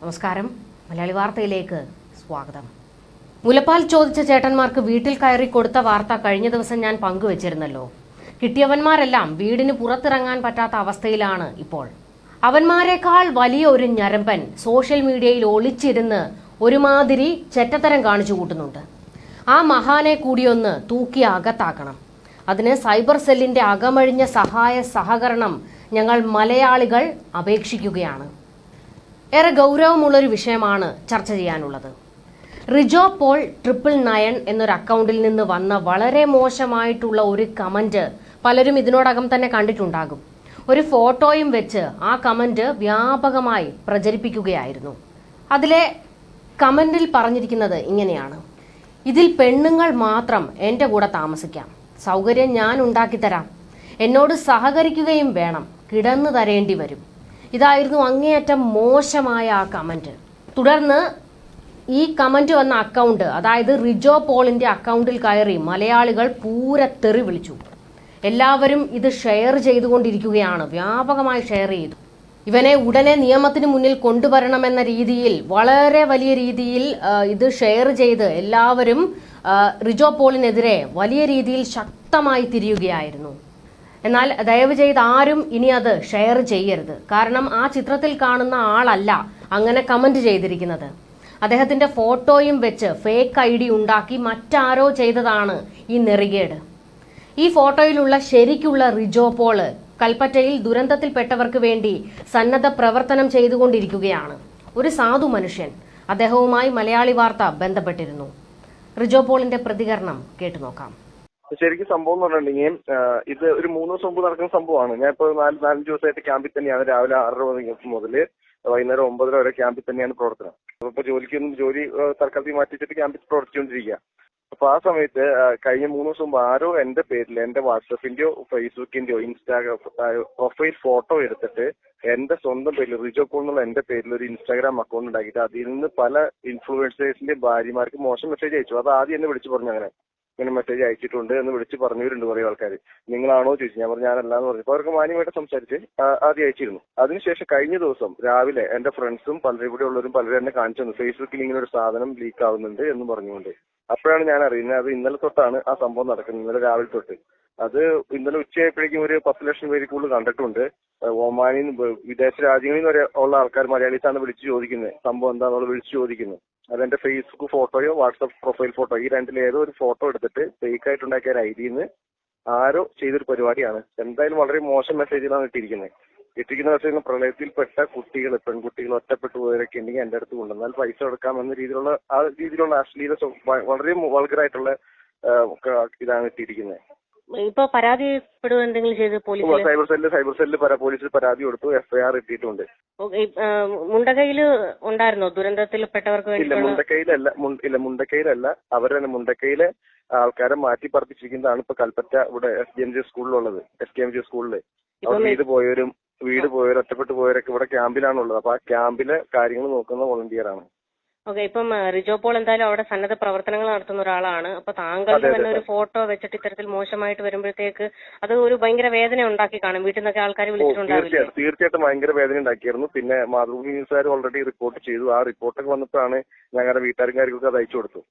നമസ്കാരം. മലയാളി വാർത്തയിലേക്ക് സ്വാഗതം. മുലപ്പാൽ ചോദിച്ച ചേട്ടന്മാർക്ക് വീട്ടിൽ കയറി കൊടുത്ത വാർത്ത കഴിഞ്ഞ ദിവസം ഞാൻ പങ്കുവച്ചിരുന്നല്ലോ. കിട്ടിയവന്മാരെല്ലാം വീടിന് പുറത്തിറങ്ങാൻ പറ്റാത്ത അവസ്ഥയിലാണ് ഇപ്പോൾ. അവന്മാരെക്കാൾ വലിയ ഒരു ഞരമ്പൻ സോഷ്യൽ മീഡിയയിൽ ഒളിച്ചിരുന്ന് ഒരുമാതിരി ചെറ്റത്തരം കാണിച്ചു കൂട്ടുന്നുണ്ട്. ആ മഹാനെ കൂടിയൊന്ന് തൂക്കി അകത്താക്കണം. അതിന് സൈബർ സെല്ലിന്റെ അകമഴിഞ്ഞ സഹായ സഹകരണം ഞങ്ങൾ മലയാളികൾ അപേക്ഷിക്കുകയാണ്. ഏറെ ഗൗരവമുള്ളൊരു വിഷയമാണ് ചർച്ച ചെയ്യാനുള്ളത്. റിജോ പോൾ ട്രിപ്പിൾ നയൻ എന്നൊരു അക്കൗണ്ടിൽ നിന്ന് വന്ന വളരെ മോശമായിട്ടുള്ള ഒരു കമന്റ് പലരും ഇതിനോടകം തന്നെ കണ്ടിട്ടുണ്ടാകും. ഒരു ഫോട്ടോയും വെച്ച് ആ കമന്റ് വ്യാപകമായി പ്രചരിപ്പിക്കുകയായിരുന്നു. അതിലെ കമന്റിൽ പറഞ്ഞിരിക്കുന്നത് ഇങ്ങനെയാണ്. ഇതിൽ പെണ്ണുങ്ങൾ മാത്രം എന്റെ കൂടെ താമസിക്കാം. സൗകര്യം ഞാൻ ഉണ്ടാക്കിത്തരാം. എന്നോട് സഹകരിക്കുകയും വേണം. കിടന്നു തരേണ്ടി വരും. ഇതായിരുന്നു അങ്ങേയറ്റം മോശമായ ആ കമന്റ് തുടർന്ന് ഈ കമന്റ് വന്ന അക്കൗണ്ട് അതായത് റിജോ പോളിന്റെ അക്കൗണ്ടിൽ കയറി മലയാളികൾ പൂരത്തെറി വിളിച്ചു. എല്ലാവരും ഇത് ഷെയർ ചെയ്തുകൊണ്ടിരിക്കുകയാണ് വ്യാപകമായി ഷെയർ ചെയ്തു. ഇവനെ ഉടനെ നിയമത്തിന് മുന്നിൽ കൊണ്ടുവരണമെന്ന രീതിയിൽ വളരെ വലിയ രീതിയിൽ ഇത് ഷെയർ ചെയ്ത് എല്ലാവരും റിജോ പോളിനെതിരെ വലിയ രീതിയിൽ ശക്തമായി തിരിയുകയായിരുന്നു. എന്നാൽ ദയവ് ചെയ്ത് ആരും ഇനി അത് ഷെയർ ചെയ്യരുത്. കാരണം ആ ചിത്രത്തിൽ കാണുന്ന ആളല്ല അങ്ങനെ കമന്റ് ചെയ്തിരിക്കുന്നത്. അദ്ദേഹത്തിന്റെ ഫോട്ടോയും വെച്ച് ഫേക്ക് ഐ ഡി ഉണ്ടാക്കി മറ്റാരോ ചെയ്തതാണ് ഈ നെറികേട്. ഈ ഫോട്ടോയിലുള്ള ശരിക്കുള്ള റിജോ പോൾ കൽപ്പറ്റയിൽ ദുരന്തത്തിൽപ്പെട്ടവർക്ക് വേണ്ടി സന്നദ്ധ പ്രവർത്തനം ചെയ്തുകൊണ്ടിരിക്കുകയാണ്. ഒരു സാധു മനുഷ്യൻ. അദ്ദേഹവുമായി മലയാളി വാർത്ത ബന്ധപ്പെട്ടിരുന്നു. റിജോ പോളിന്റെ പ്രതികരണം കേട്ടുനോക്കാം ശരിക്കും സംഭവം എന്ന് പറഞ്ഞിട്ടുണ്ടെങ്കിൽ ഇത് ഒരു മൂന്ന് ദിവസം മുമ്പ് നടക്കുന്ന സംഭവമാണ്. ഞാൻ ഇപ്പോൾ നാല് നാലഞ്ച് ദിവസമായിട്ട് ക്യാമ്പിൽ തന്നെയാണ്. രാവിലെ ആറര മണി മുതൽ വൈകുന്നേരം ഒമ്പതര വരെ ക്യാമ്പിൽ തന്നെയാണ് പ്രവർത്തനം. അപ്പൊ ഇപ്പൊ ജോലിക്കൊന്നും ജോലി തൽക്കാലത്തിൽ മാറ്റിച്ചിട്ട് ക്യാമ്പിൽ പ്രവർത്തിച്ചുകൊണ്ടിരിക്കുക. അപ്പോൾ ആ സമയത്ത് കഴിഞ്ഞ മൂന്ന് ദിവസം മുമ്പ് ആരോ എന്റെ പേരിൽ എന്റെ വാട്സപ്പിന്റെയോ ഫേസ്ബുക്കിന്റെയോ ഇൻസ്റ്റാഗ്രാം പ്രൊഫൈൽ ഫോട്ടോ എടുത്തിട്ട് എന്റെ സ്വന്തം പേരിൽ റിജോ പോൾ എന്നുള്ള എന്റെ പേരിൽ ഒരു ഇൻസ്റ്റാഗ്രാം അക്കൗണ്ട് ഉണ്ടാക്കിയിട്ട് അതിൽ നിന്ന് പല ഇൻഫ്ലുവൻസേഴ്സിന്റെ ഭാര്യമാർക്ക് മോശം മെസ്സേജ് അയച്ചു. അത് ആദ്യം എന്നെ വിളിച്ചു പറഞ്ഞു അങ്ങനെ. ഇങ്ങനെ മെസ്സേജ് അയച്ചിട്ടുണ്ട് എന്ന് വിളിച്ച് പറഞ്ഞവരുണ്ട് കുറെ ആൾക്കാർ നിങ്ങളാണോ ചോദിച്ചു ഞാൻ പറഞ്ഞു ഞാനല്ല എന്ന് പറഞ്ഞു അവർക്ക് മാന്യമായിട്ട് സംസാരിച്ച് ആദ്യം അയച്ചിരുന്നു. അതിനുശേഷം കഴിഞ്ഞ ദിവസം രാവിലെ എന്റെ ഫ്രണ്ട്സും പലരും കൂടെ ഉള്ളവരും പലരും എന്നെ കാണിച്ചു തന്നു. ഫേസ്ബുക്കിൽ ഇങ്ങനെ ഒരു സാധനം ലീക്ക് ആവുന്നുണ്ട് എന്ന് പറഞ്ഞുകൊണ്ട്. അപ്പോഴാണ് ഞാൻ അറിയുന്നത് അത് ഇന്നലെ തൊട്ടാണ് ആ സംഭവം നടക്കുന്നത് ഇന്നലെ രാവിലെ തൊട്ട്. അത് ഇന്നലെ ഉച്ചയായപ്പോഴേക്കും ഒരു പത്ത് ലക്ഷം പേര് കൂടുതൽ കണ്ടിട്ടുണ്ട്. ഒമാനിന്ന് വിദേശ രാജ്യങ്ങളിൽ നിന്ന് വരെ ഉള്ള ആൾക്കാർ മലയാളീസാണ് വിളിച്ചു ചോദിക്കുന്നത്. സംഭവം എന്താണെന്നുള്ളത് വിളിച്ചു ചോദിക്കുന്നത് അതെന്റെ ഫേസ്ബുക്ക് ഫോട്ടോയോ വാട്സപ്പ് പ്രൊഫൈൽ ഫോട്ടോ ഈ രണ്ടിൽ ഏതോ ഒരു ഫോട്ടോ എടുത്തിട്ട് ഫേക്ക് ആയിട്ടുണ്ടാക്കിയ ഒരു ഐഡിന്ന് ആരോ ചെയ്തൊരു പരിപാടിയാണ്. എന്തായാലും വളരെ മോശം മെസ്സേജിലാണ് ഇട്ടിരിക്കുന്നത് ഇട്ടിരിക്കുന്ന. മെസ്സേജ് പ്രളയത്തിൽപ്പെട്ട കുട്ടികൾ പെൺകുട്ടികൾ ഒറ്റപ്പെട്ടു പോയവരൊക്കെ ഉണ്ടെങ്കിൽ എന്റെ അടുത്ത് കൊണ്ടുവന്നാൽ പൈസ കൊടുക്കാം എന്ന രീതിയിലുള്ള ആ രീതിയിലുള്ള അശ്ലീല വളരെ വൾഗറായിട്ടുള്ള ഇതാണ് ഇട്ടിരിക്കുന്നത് ഇപ്പൊ പരാതിപ്പെടുക എന്തെങ്കിലും ചെയ്ത് police cyber cell cyber cell പരാ പോലീസിൽ പരാതി കൊടുത്തു എഫ്ഐആർ ഇട്ടിട്ടുണ്ട്. മുണ്ടകയിൽ ഉണ്ടായിരുന്നോ? ദുരന്തത്തിൽപ്പെട്ടവർക്ക് ഇല്ല വേണ്ടിയിട്ടുള്ള മുണ്ടക്കയിലല്ല മുണ്ട- ഇല്ല മുണ്ടക്കയിലല്ല. തന്നെ മുണ്ടക്കയിലെ ആൾക്കാരെ മാറ്റി പറപ്പിച്ചിരിക്കുന്നതാണ് ഇപ്പൊ കൽപ്പറ്റ ഇവിടെ എസ് ഡി എം ജി സ്കൂളിലുള്ളത് എസ് കെ എം ജി സ്കൂളിൽ. അവർ വീട് പോയവരും വീട് പോയവരും ഒറ്റപ്പെട്ടു പോയവരൊക്കെ ഇവിടെ ക്യാമ്പിലാണുള്ളത്. അപ്പൊ ആ ക്യാമ്പിലെ കാര്യങ്ങൾ നോക്കുന്ന വോളണ്ടിയർ ആണ് ഓക്കെ ഇപ്പം റിജോ പോൾ എന്തായാലും അവിടെ സന്നദ്ധ പ്രവർത്തനങ്ങൾ നടത്തുന്ന ഒരാളാണ്. അപ്പൊ താങ്കളുടെ തന്നെ ഒരു ഫോട്ടോ വെച്ചിട്ട് ഇത്തരത്തിൽ മോശമായിട്ട് വരുമ്പോഴത്തേക്ക് അത് ഒരു ഭയങ്കര വേദന ഉണ്ടാക്കി കാണും. വീട്ടിൽ നിന്നൊക്കെ ആൾക്കാർ വിളിച്ചിട്ടുണ്ടാവില്ലേ? തീർച്ചയായിട്ടും തീർച്ചയായിട്ടും ഭയങ്കര വേദന ഉണ്ടാക്കിയിരുന്നു പിന്നെ മാതൃഭൂമി ന്യൂസുകാർ ഓൾറെഡി റിപ്പോർട്ട് ചെയ്തു. ആ റിപ്പോർട്ടൊക്കെ വന്നപ്പോഴാണ് ഞങ്ങളുടെ വീട്ടുകാരും കാര്യങ്ങളൊക്കെ അത് അയച്ചു കൊടുത്തു.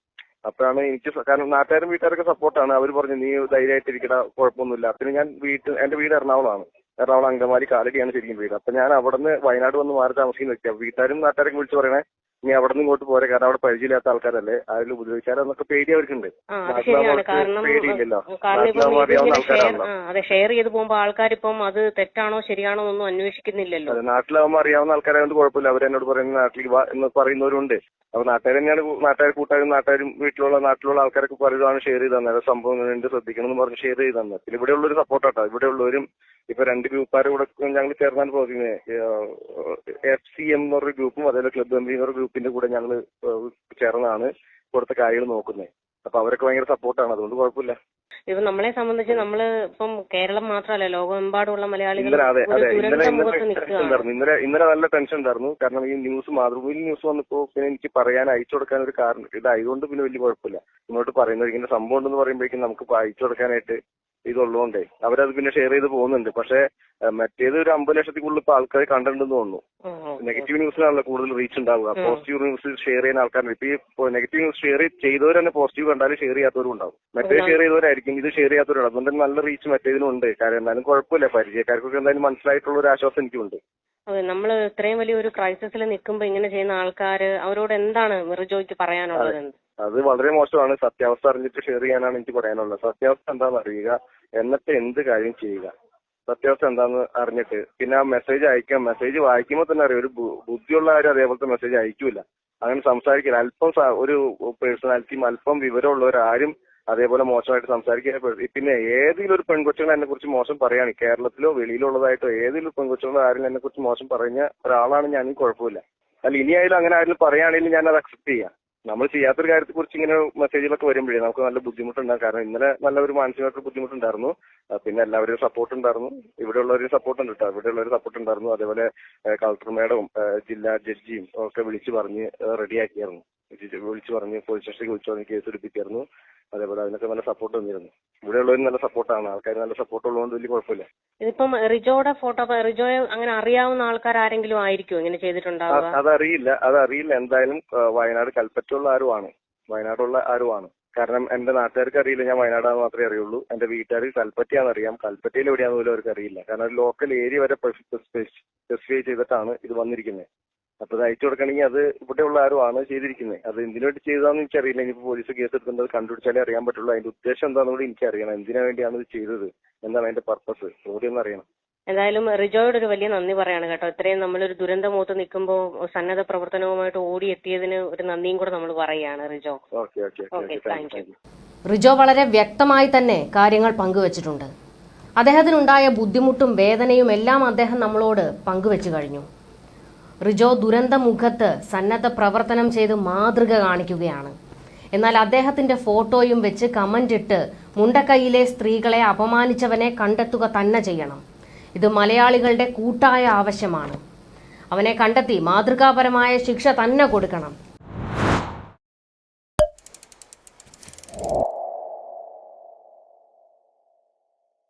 അപ്പോഴാണ് എനിക്ക് കാരണം നാട്ടുകാരും വീട്ടുകാരൊക്കെ സപ്പോർട്ടാണ് അവർ പറഞ്ഞു നീ ധൈര്യമായിട്ട് ധൈര്യമായിട്ടിരിക്കട കുഴപ്പമൊന്നുമില്ല. പിന്നെ ഞാൻ വീട്ടിൽ എന്റെ വീട് എറണാകുളമാണ്. എറണാകുളം അങ്കമാലി കാലടിയാണ് ശരിക്കും വീട്. അപ്പൊ ഞാൻ അവിടെ നിന്ന് വയനാട് വന്ന് മാറി താമസിക്കുന്ന വ്യക്തിയാണ്. വീട്ടുകാരും നാട്ടുകാരൊക്കെ വിളിച്ചു പറയണേ നീ അവിടെ നിന്ന് ഇങ്ങോട്ട് പോരെ. കാരണം അവിടെ പരിചയമില്ലാത്ത ആൾക്കാരല്ലേ. ആരെങ്കിലും ഉപദ്രവിച്ചാലോ എന്നൊക്കെ പേടി അവർക്കുണ്ട്. പേടിയില്ലല്ലോ. അറിയാവുന്ന ആൾക്കാരാണല്ലോ. അതെ ഷെയർ ചെയ്ത് പോകുമ്പോൾ ആൾക്കാർ ഇപ്പം അത് തെറ്റാണോ ശരിയാണോ എന്നൊന്നും അന്വേഷിക്കുന്നില്ലല്ലോ. നാട്ടിലാവുമ്പോൾ അറിയാവുന്ന ആൾക്കാരായതുകൊണ്ട് കുഴപ്പമില്ല. അവരെന്നോട് പറയുന്ന നാട്ടിൽ എന്ന് പറയുന്നവരുണ്ട്. അപ്പൊ നാട്ടുകാർ തന്നെയാണ് നാട്ടുകാർ കൂട്ടുകാരും നാട്ടുകാരും വീട്ടിലുള്ള നാട്ടിലുള്ള ആൾക്കാരൊക്കെ പറയുകയാണ് ഷെയർ ചെയ്ത് തന്നെ സംഭവം വേണ്ടി ശ്രദ്ധിക്കണം എന്ന് പറഞ്ഞ് ഷെയർ ചെയ്ത് തന്നെ പിന്നെ ഇവിടെ ഉള്ളൊരു സപ്പോർട്ടാട്ടോ ഇവിടെ ഉള്ളവരും ഇപ്പൊ രണ്ട് ഗ്രൂപ്പുകാരെ കൂടെ ഞങ്ങൾ ചേർന്നാണ് പ്രവർത്തിക്കുന്നത് എഫ് സി എം എന്ന് പറഞ്ഞ ഗ്രൂപ്പും അതേപോലെ ക്ലബ് എം എന്ന് പറഞ്ഞ ഗ്രൂപ്പിന്റെ കൂടെ ഞങ്ങൾ ചേർന്നാണ് ഇവിടുത്തെ കാര്യങ്ങൾ നോക്കുന്നത് അപ്പൊ അവരൊക്കെ ഭയങ്കര സപ്പോർട്ടാണ് അതുകൊണ്ട് കുഴപ്പമില്ല. ഇപ്പൊ നമ്മളെ സംബന്ധിച്ച് നമ്മൾ ഇപ്പം കേരളം മാത്രമല്ല ലോകമെമ്പാടുമുള്ള മലയാളികൾ ഇന്നലെ അതെ അതെ ഇന്നലെ നല്ല ടെൻഷൻ ഉണ്ടായിരുന്നു. കാരണം ഈ ന്യൂസ് മാതൃഭൂമിയിൽ ന്യൂസ് വന്നപ്പോ പിന്നെ എനിക്ക് പറയാൻ അയച്ചു കൊടുക്കാൻ ഒരു കാരണം ഇതായതുകൊണ്ട് പിന്നെ വലിയ കുഴപ്പമില്ല. ഇങ്ങോട്ട് പറയുന്നത് ഇങ്ങനെ സംഭവം ഉണ്ടെന്ന് പറയുമ്പോഴേക്കും നമുക്ക് അയച്ചു കൊടുക്കാനായിട്ട് ഇതുള്ളതുകൊണ്ടേ. അവരത് പിന്നെ ഷെയർ ചെയ്ത് പോകുന്നുണ്ട്. പക്ഷേ മറ്റേത് ഒരു അമ്പത് ലക്ഷത്തിക്കുള്ളിൽ ഇപ്പൊ ആൾക്കാർ കണ്ടിട്ടുണ്ടെന്ന് തോന്നുന്നു. നെഗറ്റീവ് ന്യൂസിനാണല്ലോ കൂടുതൽ റീച്ച് ഉണ്ടാവുക. പോസിറ്റീവ് ന്യൂസ് ഷെയർ ചെയ്യുന്ന ആൾക്കാരുണ്ട്. ഇപ്പൊ ഈ നെഗറ്റീവ് ന്യൂസ് ഷെയർ ചെയ്തവർ തന്നെ പോസിറ്റീവ് കണ്ടാലും ഷെയർ ചെയ്യാത്തവരും ഉണ്ടാവും. മറ്റേ ഷെയർ ചെയ്തവരായിരിക്കും. ഇത് ഷെയർ ചെയ്യാത്തവരുണ്ട് അതുകൊണ്ട് നല്ല റീച്ച് മറ്റേതിനും ഉണ്ട്. കാരണം എന്നാലും കുഴപ്പമില്ല. പരിചയക്കാർക്കൊക്കെ എന്തായാലും മനസ്സിലായിട്ടുള്ള ഒരു ആശ്വാസം എനിക്കുണ്ട്. അതെ നമ്മൾ ഇത്രയും വലിയൊരു ക്രൈസിസിൽ നിൽക്കുമ്പോൾ ഇങ്ങനെ ചെയ്യുന്ന ആൾക്കാർ അവരോട് എന്താണ് റിജോയ്ക്ക് പറയാനുള്ളത് അത് വളരെ മോശമാണ്. സത്യാവസ്ഥ അറിഞ്ഞിട്ട് ഷെയർ ചെയ്യാനാണ് എനിക്ക് പറയാനുള്ളത്. സത്യാവസ്ഥ എന്താണെന്ന് അറിയുക. എന്നിട്ട് എന്ത് കാര്യം ചെയ്യുക. സത്യാവസ്ഥ എന്താണെന്ന് അറിഞ്ഞിട്ട്. പിന്നെ ആ മെസ്സേജ് അയക്കാം. മെസ്സേജ് വായിക്കുമ്പോൾ തന്നെ അറിയാം. ഒരു ബുദ്ധിയുള്ള ആരും അതേപോലത്തെ മെസ്സേജ് അയക്കൂല. അങ്ങനെ സംസാരിക്കില്ല. അല്പം ഒരു പേഴ്സണാലിറ്റിയും അല്പം വിവരമുള്ളവരാരും അതേപോലെ മോശമായിട്ട് സംസാരിക്കാൻ പിന്നെ ഏതെങ്കിലും ഒരു പെൺകൊച്ചുകൾ എന്നെ കുറിച്ച് മോശം പറയാണ്. കേരളത്തിലോ വെളിയിലുള്ളതായിട്ടോ ഏതെങ്കിലും പെൺകൊച്ചുകളോ ആരെങ്കിലും എന്നെ കുറിച്ച് മോശം പറഞ്ഞ ഒരാളാണ് ഞാൻ. കുഴപ്പമില്ല. അല്ല ഇനിയായാലും അങ്ങനെ ആരെങ്കിലും പറയുകയാണെങ്കിൽ ഞാൻ അത് അക്സെപ്റ്റ് ചെയ്യാം. നമ്മൾ ചെയ്യാത്തൊരു കാര്യത്തെ കുറിച്ച് ഇങ്ങനെ മെസ്സേജുകളൊക്കെ വരുമ്പോഴേ നമുക്ക് നല്ല ബുദ്ധിമുട്ടുണ്ടാകും കാരണം ഇന്നലെ നല്ല ഒരു മാനസികമായിട്ട് ബുദ്ധിമുട്ടുണ്ടായിരുന്നു പിന്നെ എല്ലാവരും സപ്പോർട്ട് ഉണ്ടായിരുന്നു. ഇവിടെ ഉള്ളവരും സപ്പോർട്ട് ഉണ്ട് കേട്ടോ ഇവിടെ ഉള്ളവർ സപ്പോർട്ട് ഉണ്ടായിരുന്നു. അതേപോലെ കളക്ടർ മേഡവും ജില്ലാ ജഡ്ജിയും ഒക്കെ വിളിച്ചു പറഞ്ഞ് റെഡിയാക്കിയായിരുന്നു വിളിച്ചു പറഞ്ഞ് പോലീസ് സ്റ്റേഷനിൽ വിളിച്ചു പറഞ്ഞ് കേസ് എടുപ്പിക്കായിരുന്നു. അതേപോലെ അതിനൊക്കെ നല്ല സപ്പോർട്ട് തന്നിരുന്നു. ഇവിടെ ഉള്ളവരും നല്ല സപ്പോർട്ടാണ് ആൾക്കാർ നല്ല സപ്പോർട്ട് ഉള്ളതുകൊണ്ട് വലിയ കുഴപ്പമില്ല. ഇതിപ്പം റിജോയുടെ ഫോട്ടോ റിജോയെ അങ്ങനെ അറിയാവുന്ന ആൾക്കാർ ആരെങ്കിലും ആയിരിക്കും ഇങ്ങനെ ചെയ്തിട്ടുണ്ടാവുക? അതറിയില്ല. അതറിയില്ല. എന്തായാലും വയനാട് കൽപ്പറ്റുള്ള ആരുമാണ്. വയനാടുള്ള ആരുമാണ്. കാരണം എന്റെ നാട്ടുകാർക്ക് അറിയില്ല. ഞാൻ വയനാടാന്ന് മാത്രമേ അറിയുള്ളൂ. എന്റെ വീട്ടുകാർക്ക് കൽപ്പറ്റയാണെന്ന് അറിയാം. കൽപ്പറ്റയിൽ എവിടെയാണെന്ന് പോലും അവർക്ക് അറിയില്ല. കാരണം ഒരു ലോക്കൽ ഏരിയ വരെ സ്പെസിഫൈ ചെയ്തിട്ടാണ് ഇത് വന്നിരിക്കുന്നത്. അപ്പൊ ഇത് അയച്ചു കൊടുക്കണമെങ്കിൽ അത് ഇവിടെയുള്ള ആണ് ചെയ്തിരിക്കുന്നത്. അത് എന്തിനു വേണ്ടി ചെയ്തതാന്ന് എനിക്കറിയില്ല. ഇനിയിപ്പോ പോലീസ് കേസ് എടുക്കുന്നത് കണ്ടുപിടിച്ചാലേ അറിയാൻ പറ്റുള്ളൂ. അതിന്റെ ഉദ്ദേശം എന്താണെന്ന് കൂടി എനിക്കറിയണം. എന്തിനു വേണ്ടിയാണ് ഇത് ചെയ്തത്? എന്താണ് അതിന്റെ പർപ്പസ് കൂടി ഒന്ന് അറിയണം. എന്തായാലും റിജോയോട് ഒരു വലിയ നന്ദി പറയാണ് കേട്ടോ. ഇത്രയും നമ്മളൊരു ദുരന്തമുഖത്ത് നിൽക്കുമ്പോൾ സന്നദ്ധ പ്രവർത്തനവുമായിട്ട് ഓടിയെത്തിയതിന് ഒരു നന്ദിയും കൂടെ നമ്മൾ പറയുകയാണ് Rijo. Okay okay Okay, okay thank you. Rijo വളരെ വ്യക്തമായി തന്നെ കാര്യങ്ങൾ പങ്കുവച്ചിട്ടുണ്ട്. അദ്ദേഹത്തിനുണ്ടായ ബുദ്ധിമുട്ടും വേദനയും എല്ലാം അദ്ദേഹം നമ്മളോട് പങ്കുവെച്ചു കഴിഞ്ഞു. റിജോ ദുരന്തമുഖത്ത് സന്നദ്ധ പ്രവർത്തനം ചെയ്ത് മാതൃക കാണിക്കുകയാണ്. എന്നാൽ അദ്ദേഹത്തിന്റെ ഫോട്ടോയും വെച്ച് കമന്റ് ഇട്ട് മുണ്ടക്കൈയിലെ സ്ത്രീകളെ അപമാനിച്ചവനെ കണ്ടെത്തുക തന്നെ ചെയ്യണം. ഇത് മലയാളികളുടെ കൂട്ടായ ആവശ്യമാണ്. അവനെ കണ്ടെത്തി മാതൃകാപരമായ ശിക്ഷ തന്നെ കൊടുക്കണം.